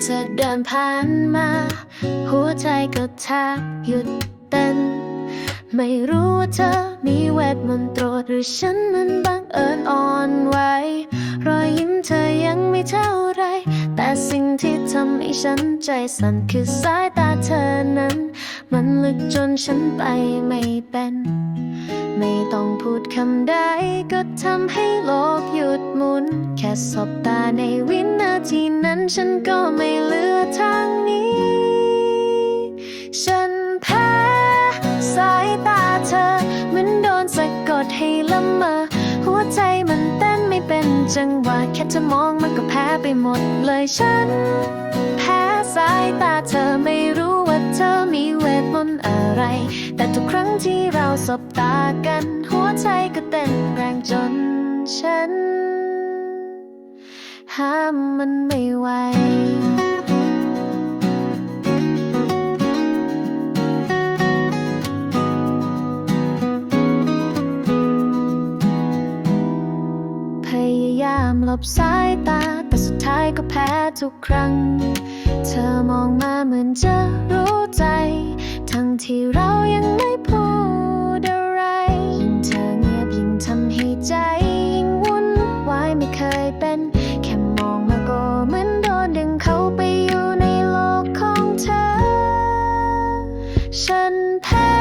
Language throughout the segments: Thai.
เธอเดินผ่านมา หัวใจก็แทบหยุดเต้น ไม่รู้ว่าเธอมีเวทมนตรดหรือฉันนั้นบังเอิญอ่อนไหวรอยยิ้มเธอยังไม่เท่าไร แต่สิ่งที่ทำให้ฉันใจสั่นคือสายตาเธอนั้น มันลึกจนฉันไปไม่เป็น ไม่ต้องพูดคำใดก็ทำให้โลกหยุดหมุน แค่สบตาในวินาทีนั้นฉันก็ไม่เหลือทางนี้ ฉันแพ้สายตาเธอ เหมือนโดนสะกดให้ละเมอหัวใจมันเต้นไม่เป็นจังหวะแค่จะมองมันก็แพ้ไปหมดเลยฉัน แพ้สายตาเธอไม่รู้ว่าเธอ อะไร แต่ทุกครั้งที่เราสบตากัน หัวใจก็เต้นแรงจนฉัน ห้ามมันไม่ไหวพยายามหลบสายตา แต่สุดท้ายก็แพ้ทุกครั้ง เธอมองมาเหมือนจะ ที่เรายังไม่พูดอะไรยิ่งเธอเงียบยิ่งทำให้ใจยิ่งวุ่นวายไม่เคยเป็น แค่มองมาก็เหมือนโดนดึงเข้าไปอยู่ในโลกของเธอ ฉันแพ้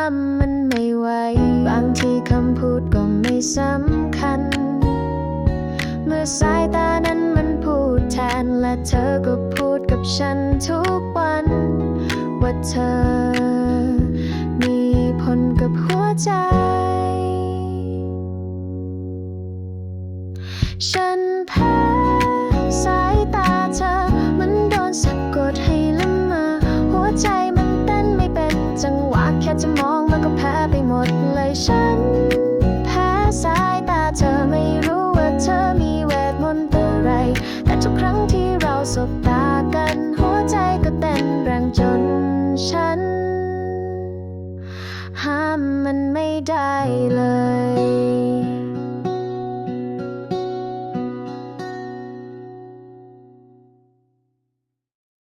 ามมันไม่ไหว บางทีคำพูดก็ไม่สำคัญ เมื่อสายตานั้นมันพูดแทน และเธอก็พูดกับฉันทุกวัน ว่าเธอ มีผลกับหัวใจ ฉั สบตากันหัวใจก็เต้นแรงจนฉัน ห้ามมันไม่ได้